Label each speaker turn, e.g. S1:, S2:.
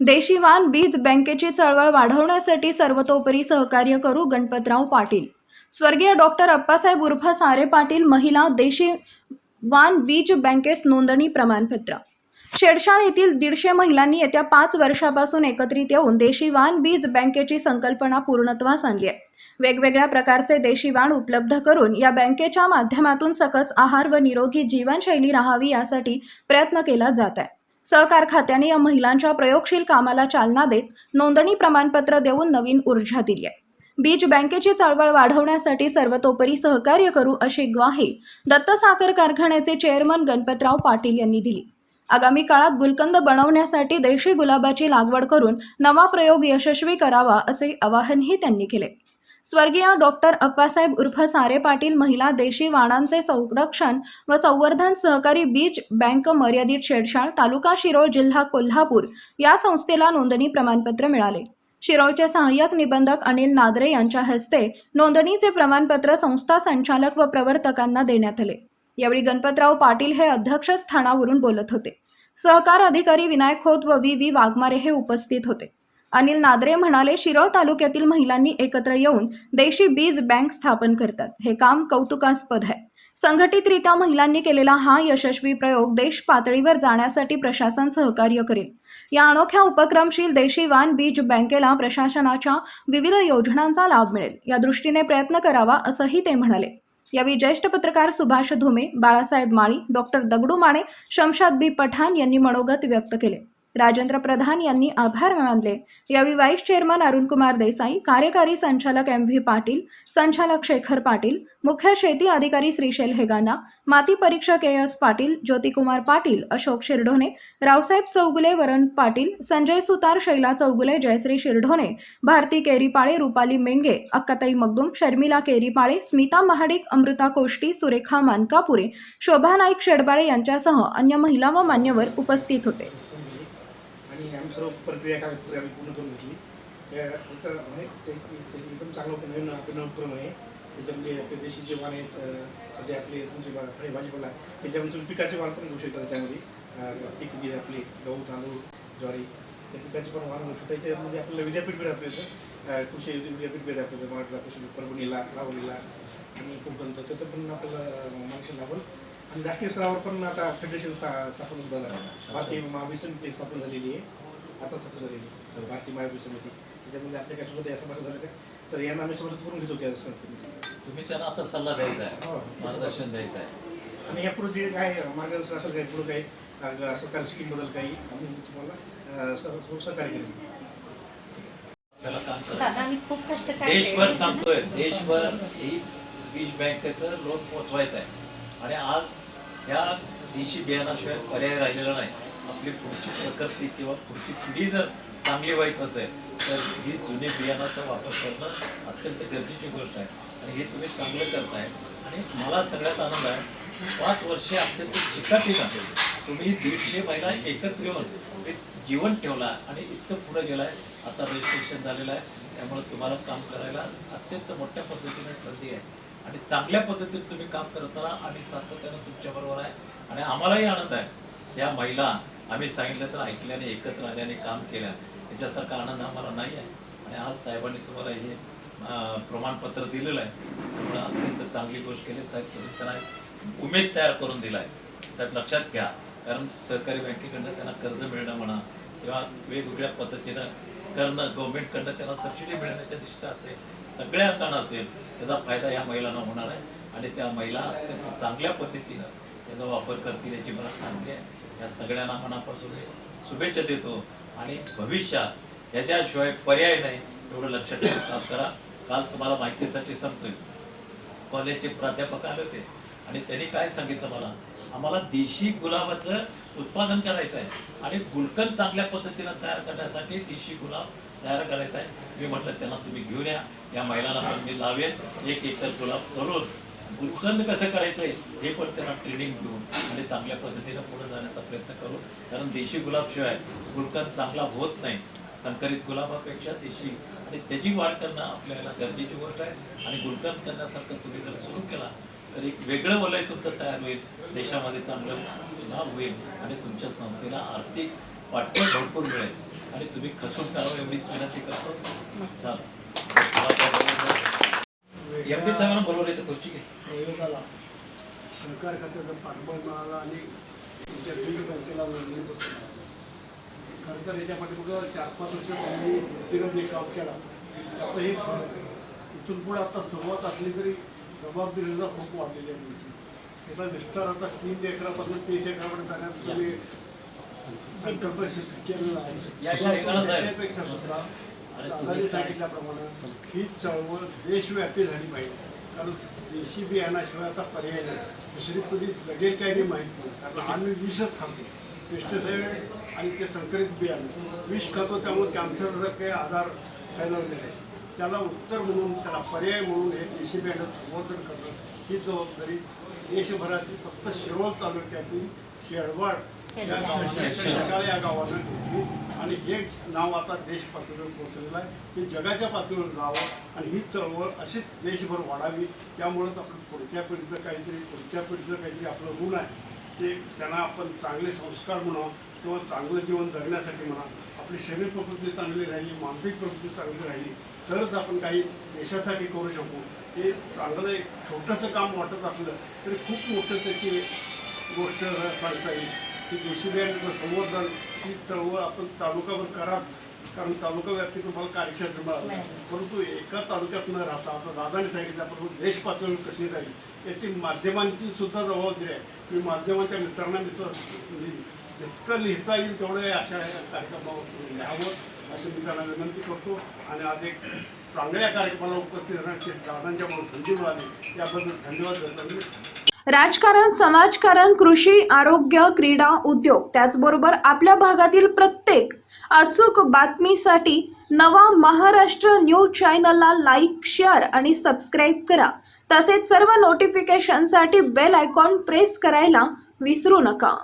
S1: देशीवान बीज बँकेची चळवळ वाढवण्यासाठी सर्वतोपरी सहकार्य करू गणपतराव पाटील. स्वर्गीय डॉक्टर अप्पासाहेब उर्फ सारे पाटील महिला देशी वान बीज बँकेस नोंदणी प्रमाणपत्र. शेडशाळ येथील दीडशे महिलांनी येत्या पाच वर्षापासून एकत्रित येऊन देशी वाण बीज बँकेची संकल्पना पूर्णत्वास आणली आहे. वेगवेगळ्या प्रकारचे देशी वाण उपलब्ध करून या बँकेच्या माध्यमातून सकस आहार व निरोगी जीवनशैली राहावी यासाठी प्रयत्न केला जात आहे. सहकार खात्याने या महिलांच्या प्रयोगशील कामाला चालना देत नोंदणी प्रमाणपत्र देऊन नवीन ऊर्जा दिली आहे. बीज बँकेची चळवळ वाढवण्यासाठी सर्वतोपरी सहकार्य करू अशी ग्वाही दत्त साखर कारखान्याचे चेअरमन गणपतराव पाटील यांनी दिली. आगामी काळात गुलकंद बनवण्यासाठी देशी गुलाबाची लागवड करून नवा प्रयोग यशस्वी करावा असे आवाहनही त्यांनी केले. स्वर्गीय डॉक्टर अप्पासाहेब उर्फ सारे पाटील महिला देशी वाणांचे संरक्षण व संवर्धन सहकारी बीज बँक मर्यादित शेडशाळ तालुका शिरोळ जिल्हा कोल्हापूर या संस्थेला नोंदणी प्रमाणपत्र मिळाले. शिरोळचे सहाय्यक निबंधक अनिल नादरे यांच्या हस्ते नोंदणीचे प्रमाणपत्र संस्था संचालक व प्रवर्तकांना देण्यात आले. यावेळी गणपतराव पाटील हे अध्यक्ष स्थानावरून बोलत होते. सहकार अधिकारी विनायक खोत व व्ही व्ही वाघमारे हे उपस्थित होते. अनिल नादरे म्हणाले शिरोळ तालुक्यातील महिलांनी एकत्र येऊन देशी बीज बँक स्थापन करतात. हे काम कौतुकास्पद आहे. संघटितरित्या महिलांनी केलेला हा यशस्वी प्रयोग देश पातळीवर जाण्यासाठी प्रशासन सहकार्य करेल. या अनोख्या उपक्रमशील देशी वान बीज बँकेला प्रशासनाच्या विविध योजनांचा लाभ मिळेल. या दृष्टीने प्रयत्न करावा असंही ते म्हणाले. यावेळी ज्येष्ठ पत्रकार सुभाष धुमे बाळासाहेब माळी डॉक्टर दगडू माने शमशाद बी पठाण यांनी मनोगत व्यक्त केले. राजेंद्र प्रधान यांनी आभार मानले. यावेळी व्हाईस चेअरमन अरुणकुमार देसाई कार्यकारी संचालक एम व्ही पाटील संचालक शेखर पाटील मुख्य शेती अधिकारी श्रीशैल हेगाना माती परीक्षक ए एस पाटील ज्योतिकुमार पाटील अशोक शिरढोणे रावसाहेब चौगुले वरण पाटील संजय सुतार शैला चौगुले जयश्री शिरढोणे भारती केरीपाळे रुपाली मेंगे अक्काताई मगदुम शर्मिला केरीपाळे स्मिता महाडिक अमृता कोष्टी सुरेखा मानकापुरे शोभा नाईक शेडबाळे यांच्यासह अन्य महिला व मान्यवर उपस्थित होते.
S2: आणि आम्ही सर्व प्रक्रिया कागदपत्रे आम्ही पूर्ण करून घेतली. त्या याचं आहे ते- एकदम चांगलं नवीन आपलं उपक्रम आहे. त्याच्यामध्ये आपले देशी जे वाण आहेत सध्या आपले तुमचे फळे भाजीपाला त्याच्यामध्ये तुम्ही पिकाचे वाण पण घेऊ शकता त्याच्यामध्ये. पीक जे आपले गहू तांदूळ ज्वारी त्या पिकाचे पण वाण घेऊ शकता. त्याच्यामध्ये आपल्याला विद्यापीठ भेट आपल्याचं कृषी विद्यापीठ भेट आपल्याचं मराठीला कृषी परभणीला राहुरीला आणि कोकणचं. त्याचं पण आपल्याला मार्गदर्शन लाभल आणि राष्ट्रीय स्तरावर पण आता फेडरेशन स्था- स्थापन होत झालं भारतीय महावीर समिती स्थापन झालेली आहे. आता स्थापन झालेली आहे. भारतीय महावीर समिती त्याच्यामध्ये आपल्या काय सुद्धा या समस्या झाल्या तर यांना आम्ही समजत करून घेतो त्या संस्थेमध्ये.
S3: तुम्ही त्यांना आता सल्ला द्यायचा आहे.
S2: हो.
S3: मार्गदर्शन द्यायचं आहे.
S2: आणि यापुढे जे काय मार्गदर्शन असेल काही पुढे काही सरकारी स्कीमबद्दल काही आम्ही तुम्हाला सहकार्य
S4: कष्ट
S3: देशभर सांगतोय. देशभर ही बीज बँकेचं लोन पोचवायचं आहे. आणि आज या देशी बियाणाशिवाय पर्याय राहिलेला नाही. आपली पुढची प्रकृती किंवा पुढची पिढी जर चांगली व्हायचं असेल तर ही जुनी बियाणाचा वापर करणं अत्यंत गरजेची गोष्ट आहे. आणि हे तुम्ही चांगलं करताय. आणि मला सगळ्यात आनंद आहे पाच वर्षे अत्यंत चिकाटीनं तुम्ही दीडशे महिला एकत्र येऊन जीवन ठेवला आणि इतकं पुढे गेलाय. आता रजिस्ट्रेशन झालेलं आहे. त्यामुळे तुम्हाला काम करायला अत्यंत मोठ्या पद्धतीने संधी आहे. आणि चांगल्या पद्धतीने तुम्ही काम करत राहा. आम्ही सातत्यानं तुमच्याबरोबर आहे. आणि आम्हालाही आनंद आहे. या महिला आम्ही सांगितलं तर ऐकल्याने एकत्र आल्याने काम केल्या याच्यासारखा आनंद आम्हाला नाही आहे. आणि आज साहेबांनी तुम्हाला हे प्रमाणपत्र दिलेलं आहे. त्यामुळे अत्यंत चांगली गोष्ट केली. साहेब तुम्ही त्यांना एक उमेद तयार करून दिला आहे. साहेब लक्षात घ्या. कारण सहकारी बँकेकडनं त्यांना कर्ज मिळणं म्हणा किंवा वेगवेगळ्या पद्धतीनं करणं गव्हर्मेंटकडनं त्यांना सबसिडी मिळण्याच्या दिशेनं असेल सगळ्या अर्थानं असेल त्याचा फायदा या महिलांना होणार आहे. आणि त्या महिला अत्यंत चांगल्या पद्धतीनं त्याचा वापर करतील याची मला खात्री आहे. या सगळ्यांना मनापासून शुभेच्छा देतो. आणि भविष्यात ह्याच्याशिवाय पर्याय नाही एवढं लक्षात ठेवून काम करा. काल तुम्हाला माहितीसाठी सांगतोय. कॉलेजचे प्राध्यापक आले होते. आणि त्यांनी काय सांगितलं मला? आम्हाला देशी गुलाबाचं उत्पादन करायचं आहे आणि गुलकंद चांगल्या पद्धतीनं तयार करण्यासाठी देशी गुलाब तयार करायचा आहे मी म्हटलं त्यांना तुम्ही घेऊन या. या महिलांना पण मी लावेन. एक एकर गुलाब करून गुलकंद कसं करायचं आहे हे पण त्यांना ट्रेनिंग देऊन आणि चांगल्या पद्धतीनं पुढे जाण्याचा प्रयत्न करू कारण देशी गुलाबशिवाय गुलकंद चांगला होत नाही. संकरित गुलाबापेक्षा देशी. आणि त्याची वाढ करणं आपल्याला गरजेची गोष्ट आहे. आणि गुलकंद करण्यासारखं तुम्ही जर सुरू केला तर एक वेगळं वलय तुमचं तयार होईल. देशामध्ये चांगलं लाभ होईल आणि तुमच्या संस्थेला आर्थिक पाठबळ भरपूर मिळेल. आणि तुम्ही खसून करावं एवढीच विनंती करतो. चाल. एम पी साहेबांना बोलवलं तर गोष्टी घे.
S4: सरकार खात्याचा पाठबळ मिळाला आणि तुमच्या बिल बँकेला नोंदणी खरं तर याच्यामध्ये पाठीमागं चार पाच वर्ष त्यांनी व्यक्तिगत काम केला. आता हे इथून पुढे आता सुरुवात असली तरी जबाबदारीचा खूप वाढलेली आहे तुमची याचा विस्तार आता तीन एकरापासून तीस एकरापर्यंत तुम्ही संकल्प केलेला
S3: साहेब.
S4: त्यापेक्षा
S3: आणि
S4: दादाने
S3: काय-
S4: सांगितल्याप्रमाणे ही चळवळ देशव्यापी झाली पाहिजे. कारण देशी बियाणाशिवाय आता पर्याय नाही. दुसरी पिढी लगेल काही नाही माहीत नाही कारण आम्ही विषच खातो. पेस्टिसाईड आणि ते संकरित बियाणं. विष खातो त्यामुळे कॅन्सरचा काही आजार फैलवलेला आहे त्याला उत्तर म्हणून त्याला पर्याय म्हणून हे देशी बियाणं संवर्धन करणं ही जबाबदारी देशभरातील फक्त शिरोळ तालुक्यातील शेळवाड या गावानं या गावानं घेतली. आणि हे नाव आता देश पातळीवर पोहोचलेलं आहे हे जगाच्या पातळीवर जावं आणि ही चळवळ अशीच देशभर वाढावी. त्यामुळंच आपण पुढच्या पिढीचं काहीतरी पुढच्या पिढीचं काहीतरी आपलं ऋण आहे. ते त्यांना आपण चांगले संस्कार म्हणा किंवा चांगलं जीवन जगण्यासाठी म्हणा आपली शरीर प्रकृती चांगली राहिली मानसिक प्रकृती चांगली राहिली तरच आपण काही देशासाठी करू शकू. हे चांगलं एक छोटंसं काम वाटत असलं तरी खूप मोठं त्याची गोष्ट सांगता येईल. की देशी बँकेचं संवर्धन ही चळवळ आपण तालुकावर कराच कारण तालुका व्याप्ती तुम्हाला कार्यक्षेत्र मिळालं. परंतु एका तालुक्यात न राहता आता दादाने सांगितल्याप्रमाणे देश पातळीवर कशी जाईल याची माध्यमांची सुद्धा जबाबदारी आहे. मी माध्यमाच्या मित्रांना मी जितकं लिहिता येईल तेवढं अशा कार्यक्रमावर लिहावं अशी मी त्यांना विनंती करतो. आणि आज एक चांगल्या कार्यक्रमाला उपस्थित राहण्याची दादांच्या मला संधी मिळाली. याबद्दल धन्यवाद देतो मी
S1: राजकारण समाजकारण कृषी आरोग्य क्रीडा उद्योग त्याचबरोबर आपल्या भागातील प्रत्येक अचूक बातमीसाठी नवा महाराष्ट्र न्यूज चॅनलला लाईक शेअर आणि सबस्क्राईब करा. तसेच सर्व नोटिफिकेशनसाठी बेल आयकॉन प्रेस करायला विसरू नका.